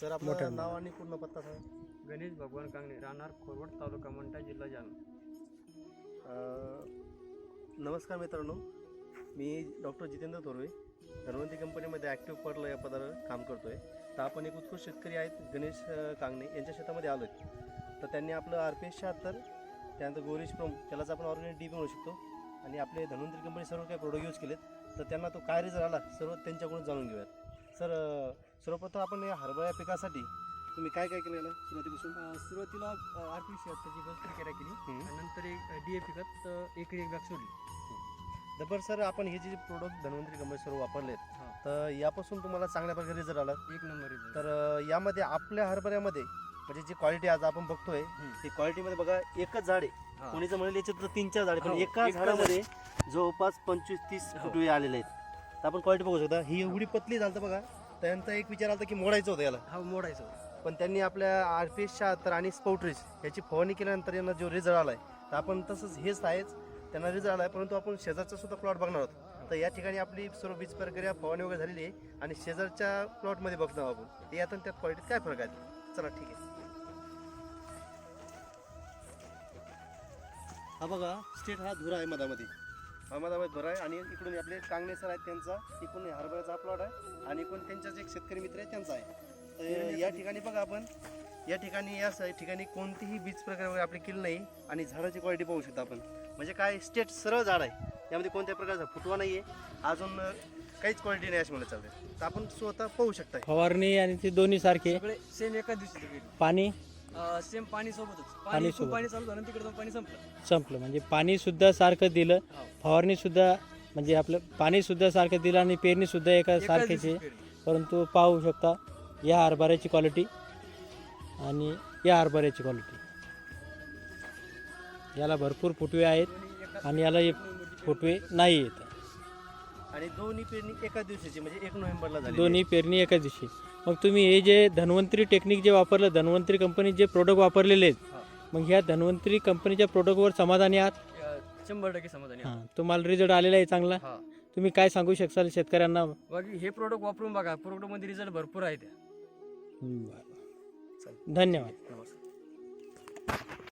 Sir आपलं नाव आणि पूर्ण पत्ता सांगा. गणेश भगवान कांगणे राहणार खोरवड तालुका मंठा जिल्हा जालना. अं, नमस्कार मित्रांनो मी डॉक्टर जितेंद्र थोरवे धन्वंती कंपनीमध्ये ॲक्टिव्ह पडलं या पदावर काम करतो आहे तर आपण एक उत्कृष्ट शेतकरी आहेत गणेश अं, कांगणे यांच्या शेतामध्ये आलो आहे तर त्यांनी आपलं आर पी एस शहात्तर त्यानंतर गोरेश प्रोम त्यालाच आपण ऑर्गॅनिक डी म्हणू शकतो. आणि आपले धन्वंतरी कंपनी सर्व काही प्रोडक्ट यूज केलेत. तर त्यांना तो काय रिझल्ट आला सर्व त्यांच्याकडून जाणून घेऊयात. सर अं, सर्वप्रथम आपण या हरभरा या पिकासाठी तुम्ही काय काय केलं याला सुरुवातीपासून अं, सुरुवातीला आर पी शहात्तरची बस क्रिया केली हम्म. आणि नंतर एक डी ए पिकात अं, एकरी एक बॅग सोडली तर सर आपण हे जे प्रोडक्ट धन्वंतरी कंपनी सर्व वापरलेत हा. तर यापासून तुम्हाला चांगल्या प्रकारे रिझल्ट आला एक नंबर result. तर अं, यामध्ये आपल्या हरभऱ्यामध्ये म्हणजे जी क्वालिटी आज आपण बघतोय हम्म. ती क्वालिटीमध्ये बघा एकच झाड आहे हा. कोणीचं म्हणेल याच्यात तर तीन चार झाडे पण हो, एका एकाच झाडामध्ये जवळपास पंचवीस तीस हो. फुटवे आलेले आहेत तर आपण क्वालिटी बघू शकता ही एवढी पतली झालं बघा त्यांचा एक विचार आला की मोडायचं होतं याला. हा मोडायचं होतं. पण त्यांनी आपल्या आर पी एस शहात्तर आणि स्पौट्रीज याची फवारणी केल्यानंतर यांना जो रिझल्ट आलाय तर आपण तसंच हेच आहेच त्यांना रिझल्ट आलाय परंतु आपण शेजारचा सुद्धा प्लॉट बघणार आहोत. तर या ठिकाणी आपली सर्व बीज प्रक्रिया फवारणी वगैरे झालेली आहे आणि शेजारच्या प्लॉटमध्ये बघणार आहोत आपण. यात आणि त्यात क्वालिटीत काय फरक आहे? चला ठीक आहे. हा बघा स्टेट हा धुरा आहे मधामध्ये. मधामध्ये धुरा आहे आणि इकडून आपले कांगणे सर आहेत त्यांचा. इकडून हरभऱ्याचा प्लॉट आहे आणि इकडून त्यांचाच एक शेतकरी मित्र आहे त्यांचा आहे. तर या ठिकाणी बघा आपण या ठिकाणी या स- ठिकाणी कोणतीही बीज प्रक्रिया वगैरे आपली केली नाही आणि झाडाची क्वालिटी पाहू शकता आपण. म्हणजे काय स्टेट सरळ झाड आहे. यामध्ये कोणत्या प्रकारचा फुटवा नाही आहे अजून काहीच क्वालिटी नाही अशी मला चालते तर आपण स्वतः पाहू शकता फवारणी आणि ते दोन्ही सारखे सेम एकाच दिवशी पाणी? सेम पाणी सोबतच. पाणी सोबत. पाणी चालू झालं तिकडे पाणी संपलं. संपलं. म्हणजे पाणी सुद्धा सारखं दिलं. हो. फवारणी सुद्धा म्हणजे आपलं पाणी सुद्धा सारखं दिलं आणि पेरणी सुद्धा एका एकाच सारखीच. दिवशी. परंतु पाहू शकता या हरभऱ्याची क्वालिटी आणि या हरभऱ्याची क्वालिटी याला भरपूर फुटवे आहेत दोन्ही आणि याला एक फुटवे नाही येत. आणि दोन्ही पेरणी एका दिवसाची म्हणजे एक नोव्हेंबरला झाली दोन्ही पेरणी एकाच दिवशी. मग तुम्ही हे जे धन्वंतरी टेक्निक जे वापरलं धन्वंतरी कंपनी जे प्रोडक्ट वापरलेले आहेत. मग ह्या धन्वंतरी कंपनीच्या प्रोडक्टवर समाधानी आहात? शंभर टक्के समाधानी आहे. हां. तुम्हाला रिझल्ट आलेला आहे चांगला? हा. तुम्ही काय सांगू शकाल शेतकऱ्यांना? बाकी हे प्रोडक्ट वापरून बघा प्रोडक्टमध्ये रिझल्ट भरपूर आहे त्या. बरं. धन्यवाद. नमस्कार.